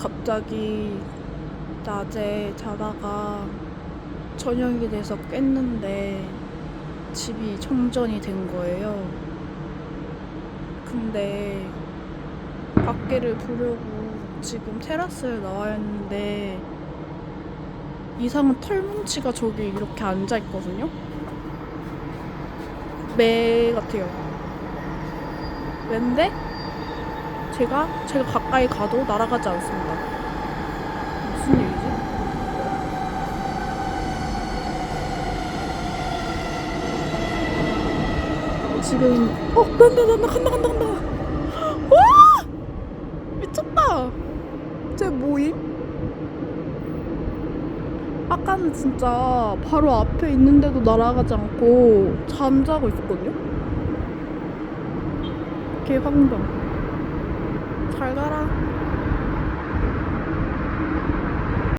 갑자기 낮에 자다가 저녁이 돼서 깼는데 집이 정전이 된 거예요. 근데 밖에를 보려고 지금 테라스에 나와 있는데 이상한 털뭉치가 저기 이렇게 앉아 있거든요. 매 같아요. 매인데 제가 제가 가까이 가도 날아가지 않습니다. 무슨 일이지? 지금 어 난다 난다 간다 간다 간다 와 미쳤다 쟤 뭐임? 아까는 진짜 바로 앞에 있는데도 날아가지 않고 잠자고 있었거든요 개 황당 잘 가라